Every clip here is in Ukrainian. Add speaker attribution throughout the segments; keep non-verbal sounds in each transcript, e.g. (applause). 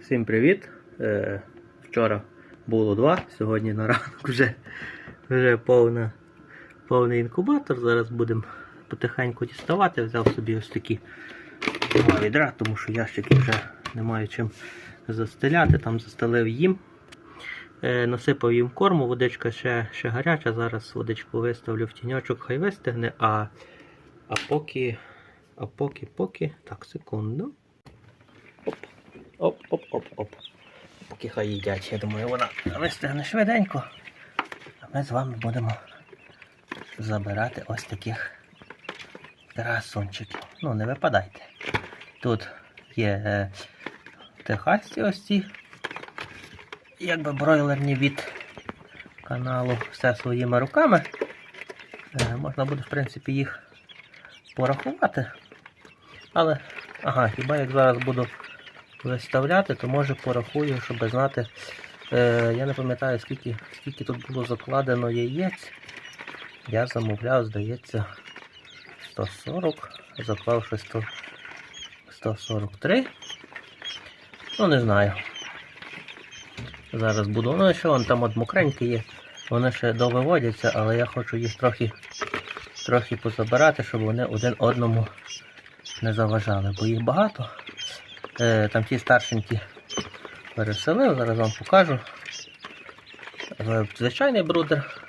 Speaker 1: Всім привіт! Е, вчора було два, сьогодні на ранок вже, вже повна, повний інкубатор. Зараз будемо потихеньку діставати. Взяв собі ось такі два відра, тому що ящики вже немає чим застеляти. Там застелив їм. Е, насипав їм корму, водичка ще, ще гаряча. Зараз водичку виставлю в тіньочок, хай вистигне, а, а поки, а поки, поки. Так, секунду. Оп. Оп-оп-оп-оп. Поки хай їдять, я думаю, вона вистигне швиденько. А ми з вами будемо забирати ось таких красунчиків. Ну, не випадайте. Тут є е, техасці ось ці, якби бройлерні від каналу все своїми руками. Е, можна буде, в принципі, їх порахувати. Але, ага, хіба як зараз буду виставляти, то може порахую, щоб знати. Е, я не пам'ятаю, скільки, скільки тут було закладено яєць. Я замовляв, здається, 140, заклавши 100, 143. Ну, не знаю. Зараз буду. Ну, що вон там от мокренькі є. Вони ще довиводяться, але я хочу їх трохи, трохи позабирати, щоб вони один одному не заважали, бо їх багато. Е, там ті старшенькі переселив, зараз вам покажу. Е, Звичайний брудер.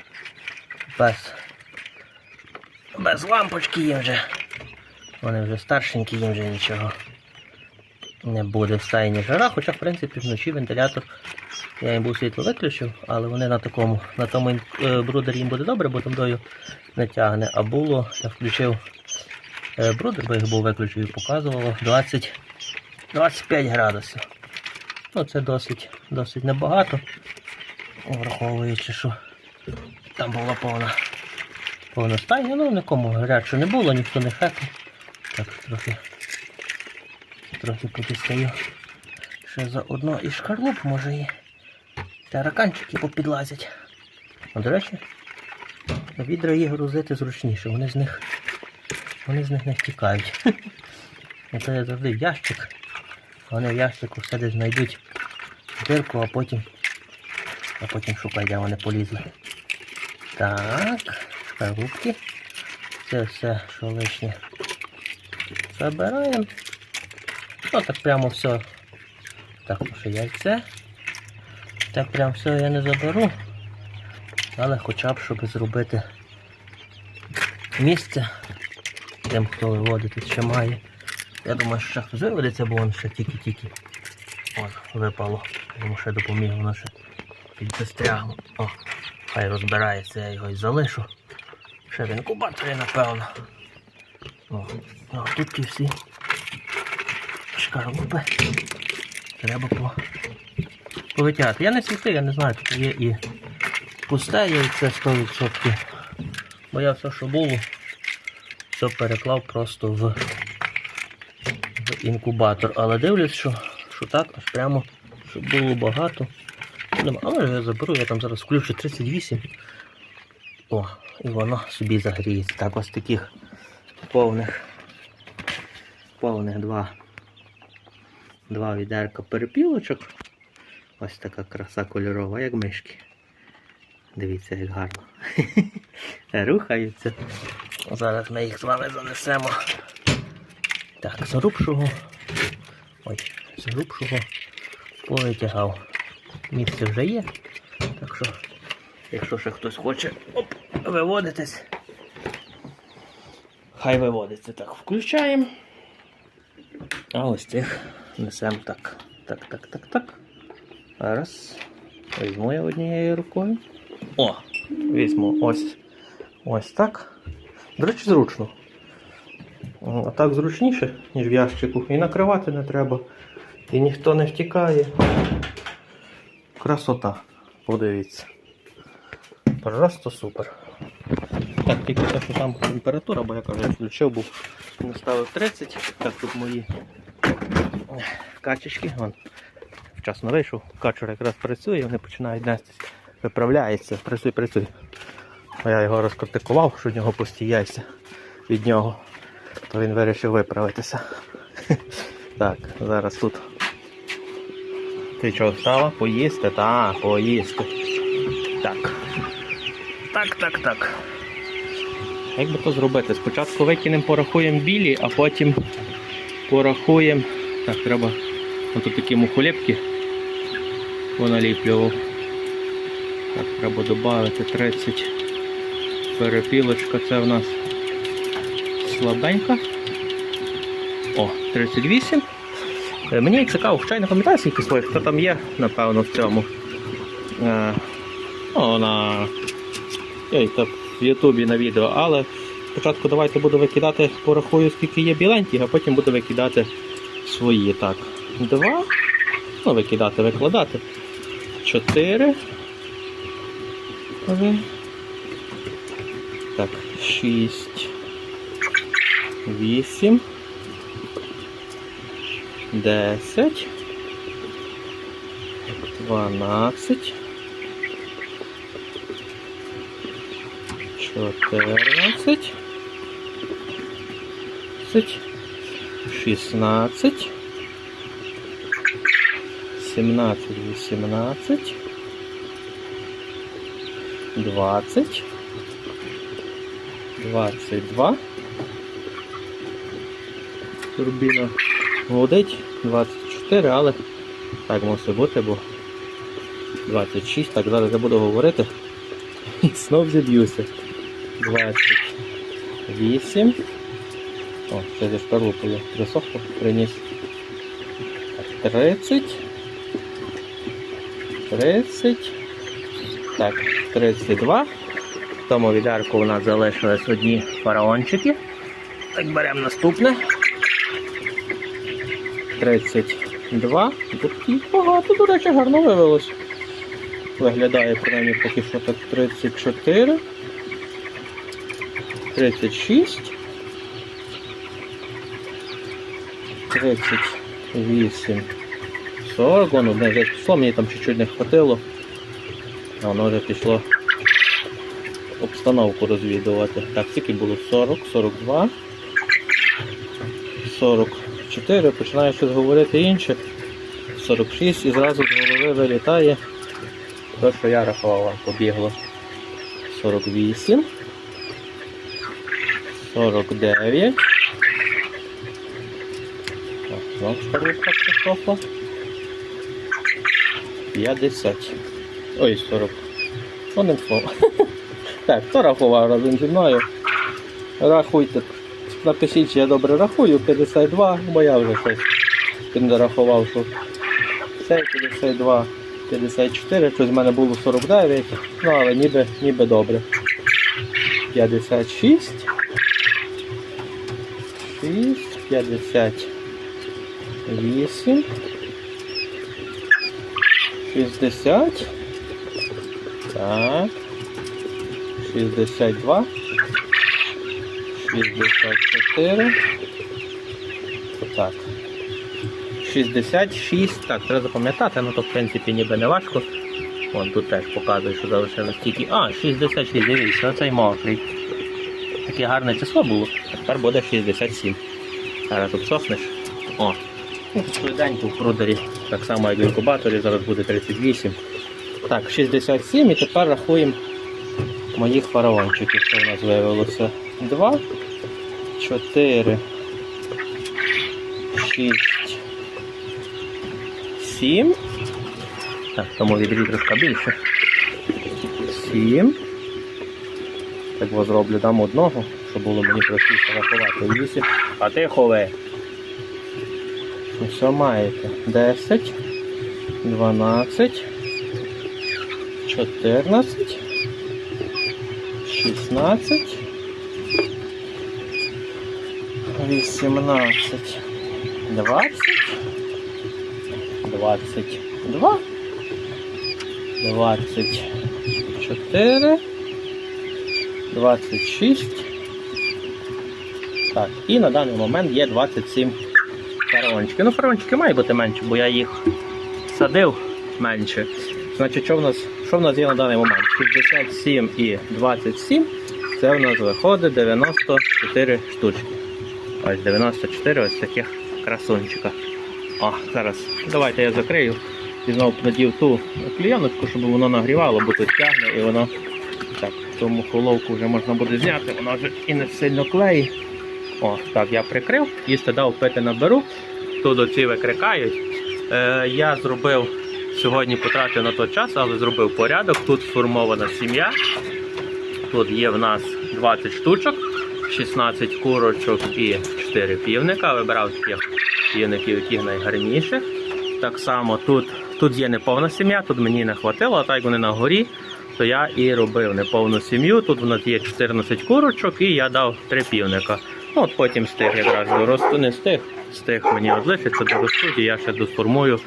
Speaker 1: Без, без лампочки їм вже. Вони вже старшенькі, їм вже нічого не буде в стайні жара, хоча в принципі вночі вентилятор я їм був світло виключив, але вони на такому, на тому е, брудері їм буде добре, бо там не тягне. А було, я включив брудер, бо їх був виключив і показувало 20 25 градусів. Ну, це досить, досить небагато, враховуючи, що там була повна, повна стайня, ну нікому гарячого не було, ніхто не хекав. Так, трохи, трохи потістаю ще заодно і шкарлуп, може і тараканчики попідлазять. А до речі, відра їх грузити зручніше, вони з них, вони з них не втікають. (laughs) Це я завжди в ящик. Вони в ящику все десь знайдуть дирку, а потім а потім шукай, де вони полізли. Так, шкарлупки. Це все, що лишнє. Забираємо. Ну так прямо все. Так, ще яйце. Так прямо все я не заберу. Але хоча б, щоб зробити місце тим, хто виводити ще має. Я думаю, що ще хтось виведеться, бо воно ще тільки-тільки випало. Йому ще допоміг, воно ще підзастрягло. О, хай розбирається, я його і залишу. Ще в інкубаторі, напевно. О, ну, а тут ті всі шкарлупи. Треба по... повитягати. Я не світив, я не знаю, тут є і пусте яйце 100%. Бо я все, що було, все переклав просто в інкубатор. Але дивлюсь, що, що так, аж прямо, щоб було багато. Але я заберу, я там зараз включу 38. О, і воно собі загріється. Так, ось таких повних, повних два, два відерка перепілочок. Ось така краса кольорова, як мишки. Дивіться, як гарно. (laughs) Рухаються. Зараз ми їх з вами занесемо. Так, зарубшого. Ой, зарубшого повитягав. Місце вже є. Так що, якщо ще хтось хоче оп, виводитись, хай виводиться. Так, включаємо. А ось цих несемо так. Так, так, так, так. Раз. Візьму я однією рукою. О! Візьму ось ось так. До речі, зручно. А так зручніше, ніж в ящику. І накривати не треба. І ніхто не втікає. Красота. Подивіться. Просто супер. Так, тільки те, що там температура, бо я кажу, я включив, був наставив 30. Так, тут мої качечки. Вон, вчасно вийшов, качур якраз працює, вони починають нестись. Виправляється, працюй, працюй. А я його розкритикував, що в нього пусті яйця від нього він вирішив виправитися. (laughs) Так, зараз тут Ти що, встала? Поїсти? Так, поїсти. Так. Так, так, так. Як би то зробити? Спочатку викинемо, порахуємо білі, а потім порахуємо. Так, треба. Ось такі мухолепки поналіплював. Так, треба додати 30. Перепілочка це в нас слабенька. О, 38. Е, Мені цікаво, хоча й не пам'ятаю скільки своїх, хто там є, напевно, в цьому. Е, ну, на Ей, так, в Ютубі на відео, але спочатку давайте буду викидати, порахую, скільки є біленьких, а потім буду викидати свої. Так, два. Ну, викидати, викладати. Чотири. Так, шість. Вісім. Десять. Дванадцять. Чотирнадцять. Шістнадцять. Сімнадцять, вісімнадцять. Двадцять. Двадцять два. Турбіна гудить. 24, але так мусить бути, бо 26. Так, зараз я буду говорити. І знов зіб'юся. 28. О, це зі шкарлупою присохло, приніс. 30. 30. Так, 32. В тому відарку у нас залишились одні фараончики. Так, беремо наступне. 32. Тут багато, до речі, гарно вивелось. Виглядає принаймні поки що так 34. 36. 38. 40. Воно вже пішло, мені там чуть-чуть не хватило. А воно вже пішло обстановку розвідувати. Так, скільки було 40, 42. 44, починаю щось говорити інше. 46 і зразу з голови вилітає. Те, що я рахував, вам побігло. 48. 49. Так, шкарлупка 50. Ой, 40. Одним словом. (laughs) Так, хто рахував разом зі мною? Рахуйте. Напишіть, чи я добре рахую, 52, бо я вже щось підрахував, що це 52, 54, щось в мене було 49, ну але ніби, ніби добре. 56, 6, 58, 60, так, 62, 64. Так. 66. Так, треба запам'ятати, ну то в принципі ніби не важко. Вон тут теж показує, що залишилось тільки. А, 66, дивіться, оцей мокрий. Таке гарне число було. Тепер буде 67. Зараз обсохнеш. О. Ну, тут швиденько в продері, так само як в інкубаторі, зараз буде 38. Так, 67 і тепер рахуємо моїх фараончиків, що в нас виявилося. 2, 4, 6, 7. Так, тому відрі трошки більше. 7. Так бо зроблю дам одного, щоб було мені простіше рахувати. 8. А ти хове. Ну, Що маєте? 10, 12, 14, 16, 18, 20, 22, 24, 26. Так, і на даний момент є 27 фараончиків. Ну, фараончики мають бути менше, бо я їх садив менше. Значить, що в нас, що в нас є на даний момент? 67 і 27. Це в нас виходить 94 штучки. Ось 94 ось таких красунчика. О, зараз давайте я закрию, І знову надів ту клієночку, щоб воно нагрівало, бо тут тягне і воно так, тому головку вже можна буде зняти, вона вже і не сильно клеїть. О, так, я прикрив, їсти дав пити наберу. Тут оці викрикають. Е, я зробив сьогодні потратив на той час, але зробив порядок. Тут сформована сім'я. Тут є в нас 20 штучок, 16 курочок і 4 півника. Вибирав таких півників, яких найгарніших. Так само тут, тут є неповна сім'я, тут мені не хватило, а так як вони на горі, то я і робив неповну сім'ю. Тут в нас є 14 курочок і я дав 3 півника. Ну, от потім стиг якраз доросту, не стиг. Стиг мені от лишиться доростуть, і я ще досформую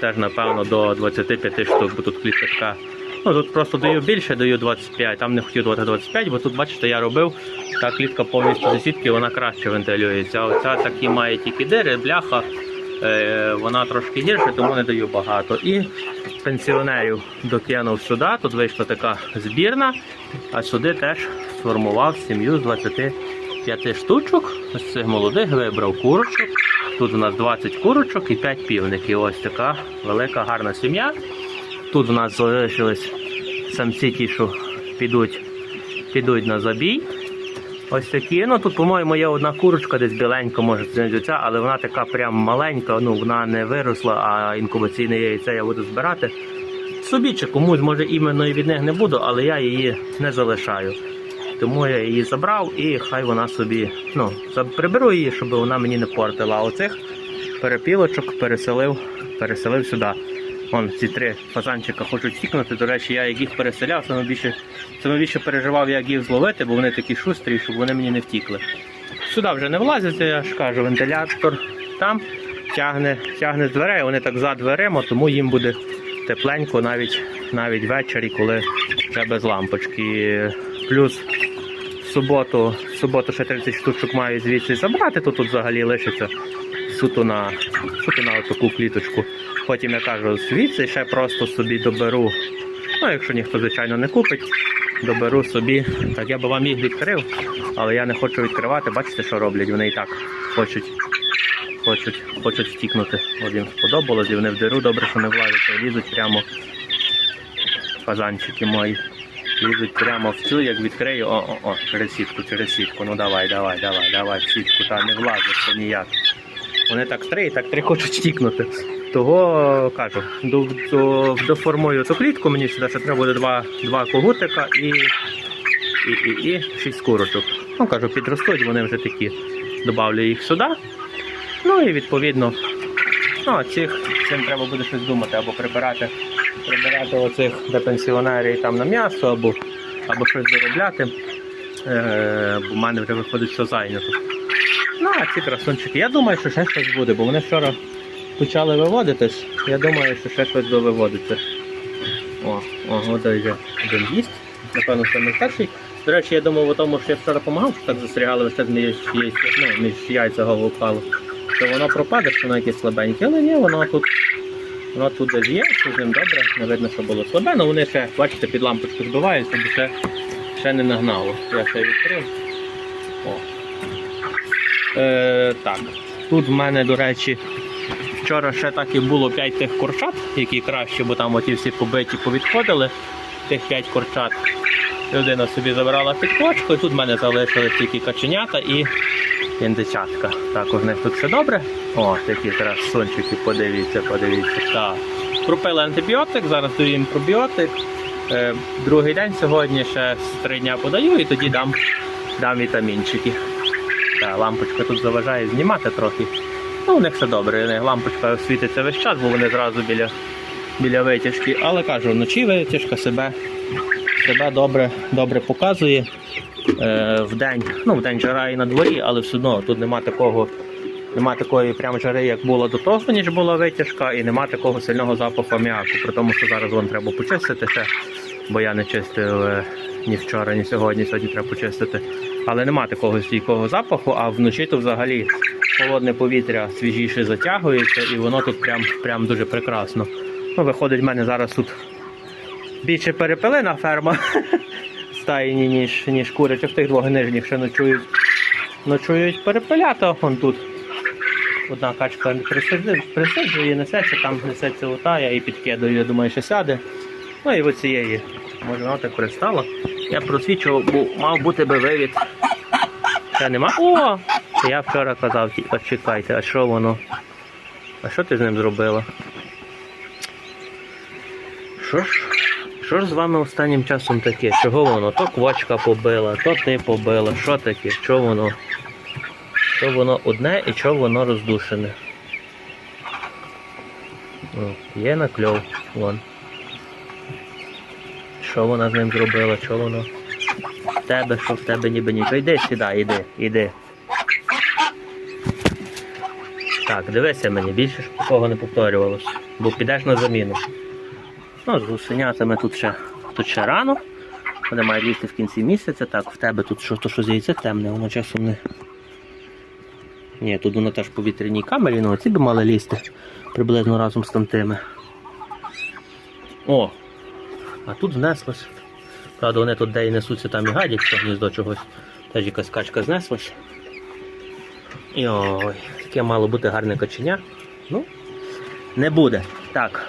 Speaker 1: теж, напевно, до 25 штук, бо тут клітка така. Ну тут просто даю більше, даю 25, там не хотів давати 25, бо тут, бачите, я робив, та клітка повністю зі сітки, вона краще вентилюється. А Оця такі має тільки дири, бляха, е, вона трошки гірше, тому не даю багато. І пенсіонерів докинув сюди, тут вийшла така збірна, а сюди теж сформував сім'ю з 25 штучок. Ось цих молодих вибрав курочок. Тут у нас 20 курочок і 5 півників. Ось така велика гарна сім'я. Тут у нас залишились самці ті, що підуть, підуть на забій. Ось такі. Ну тут, по-моєму, є одна курочка, десь біленька, може ця, але вона така прям маленька, ну вона не виросла, а інкубаційне яйце я буду збирати. Собі чи комусь, може, іменно і від них не буду, але я її не залишаю. Тому я її забрав і хай вона собі, ну, приберу її, щоб вона мені не портила. А оцих перепілочок переселив, переселив сюди. Вон ці три фазанчика хочуть тікнути. До речі, я їх переселяв, саме більше, саме більше переживав, як їх зловити, бо вони такі шустрі, щоб вони мені не втікли. Сюди вже не влазять, я ж кажу, вентилятор там тягне, тягне з дверей, вони так за дверима, тому їм буде тепленько навіть, навіть ввечері, коли вже без лампочки. Плюс в суботу, в суботу ще 30 штучок маю звідси забрати, то тут взагалі лишиться суто на, суто на таку кліточку. Потім я кажу, звідси ще просто собі доберу. Ну, якщо ніхто, звичайно, не купить, доберу собі. Так я би вам їх відкрив, але я не хочу відкривати. Бачите, що роблять? Вони і так хочуть, хочуть, хочуть втікнути. От їм сподобалось, і вони в диру добре, що не влазять, лізуть прямо фазанчики мої. Лізуть прямо в цю, як відкрию, о, о, о, через сітку, через сітку. Ну давай, давай, давай, давай, в сітку, та не влазить ніяк. Вони так три, і так три хочуть стікнути. Того кажу, до, до, доформую цю клітку, мені сюди ще треба буде два, два когутика і, і, і, і шість курочок. Ну кажу, підростуть, вони вже такі. Добавлю їх сюди. Ну і відповідно, ну, цих цим треба буде щось думати, або прибирати, прибирати оцих де пенсіонерів там на м'ясо, або, або щось доробляти. Е, бо в мене вже виходить все зайнято. Ну, а ці красунчики. Я думаю, що ще щось буде, бо вони вчора почали виводитись. Я думаю, що ще щось буде виводиться. О, о, от вже один їсть. Напевно, це не перший. До речі, я думав, тому, що я вчора допомагав, що так застрягали, весь між, ну, між яйця голову впало. То воно пропаде, що воно якесь слабеньке, але ні, воно тут. Воно тут десь є, що з ним добре, не видно, що було слабе, але вони ще, бачите, під лампочку збиваються, бо ще, ще не нагнало. Я ще відкрив. О, Е, так, тут в мене, до речі, вчора ще так і було 5 тих курчат, які краще, бо там оті всі побиті повідходили. Тих 5 курчат. Людина собі забирала під кочку, і тут в мене залишились тільки каченята і індичатка. Також в них тут все добре. О, такі зараз сончики, подивіться, подивіться. Так. Купили антибіотик, зараз даю їм пробіотик. Е, другий день сьогодні ще з три дня подаю і тоді дам, дам вітамінчики. Та лампочка тут заважає знімати трохи. Ну, у них все добре. Лампочка світиться весь час, бо вони зразу біля, біля витяжки. Але кажу, вночі витяжка себе, себе добре, добре показує. Е, вдень, ну, вдень жара і на дворі, але все одно тут нема такого. Нема такої прям жари, як було до того, ніж була витяжка, і нема такого сильного запаху аміаку. При тому, що зараз вон треба почистити ще, бо я не чистив е, ні вчора, ні сьогодні, сьогодні треба почистити. Але нема такого стійкого запаху, а вночі то взагалі холодне повітря свіжіше затягується, і воно тут прям, прям дуже прекрасно. Ну, виходить, в мене зараз тут більше перепелина ферма (laughs) стайні, ніж, ніж курячок. Тих двох нижніх ще ночують, ночують перепелята. Вон тут одна качка присиджує, несеться, там несеться утая і підкидує, я думаю, що сяде. Ну і оцієї, може вона так пристала. Я просвічував, бо мав бути би вивід. Ще нема. О! Я вчора казав, чекайте, а що воно? А що ти з ним зробила? Що ж? Що ж з вами останнім часом таке? Чого воно? То квочка побила, то ти побила. Що таке? Що воно? Що воно одне і що воно роздушене? О, є накльов, вон. Що вона з ним зробила? Що воно? В тебе, що в тебе ніби нічого. Йди сюди, іди, іди. Так, дивися мені, більше ж такого не повторювалося, бо підеш на заміну. Ну, з гусенятами тут ще, тут ще рано. Вони мають лізти в кінці місяця. Так, в тебе тут що, то що здається темне, воно часом не. Ні, тут воно теж в повітряній камері, ну ці би мали лізти приблизно разом з тамтими. О! А тут знеслось. Правда, вони тут де і несуться, там і гадять, що гніздо чогось. Теж якась качка знеслась. І таке мало бути гарне каченя. Ну, не буде. Так.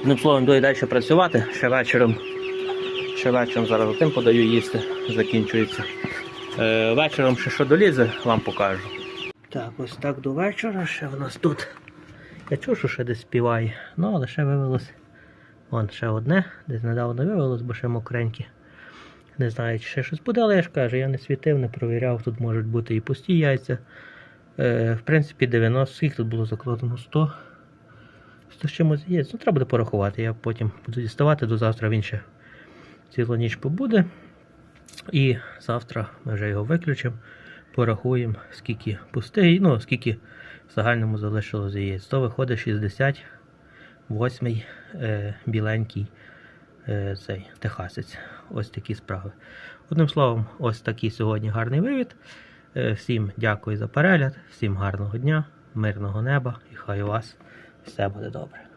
Speaker 1: Одним словом, і далі працювати. Ще вечором. Ще вечором зараз тим подаю їсти, закінчується. Е, вечором ще що долізе, вам покажу. Так, ось так до вечора ще в нас тут. Я чув, що ще десь співає. Ну, але ще вивелось. Вон ще одне, десь недавно вивелось, бо ще мокренькі. Не знаю, чи ще щось буде, але я ж кажу, я не світив, не провіряв, тут можуть бути і пусті яйця. Е, в принципі, 90, скільки тут було закладено 100. 100 з чимось є. Ну, треба буде порахувати. Я потім буду діставати до завтра він ще цілу ніч побуде. І завтра ми вже його виключимо. Порахуємо, скільки пустий, ну, скільки в загальному залишилось яєць. То виходить 68 е, біленький е, цей техасець. Ось такі справи. Одним словом, ось такий сьогодні гарний вивід. Е, Всім дякую за перегляд, всім гарного дня, мирного неба і хай у вас все буде добре.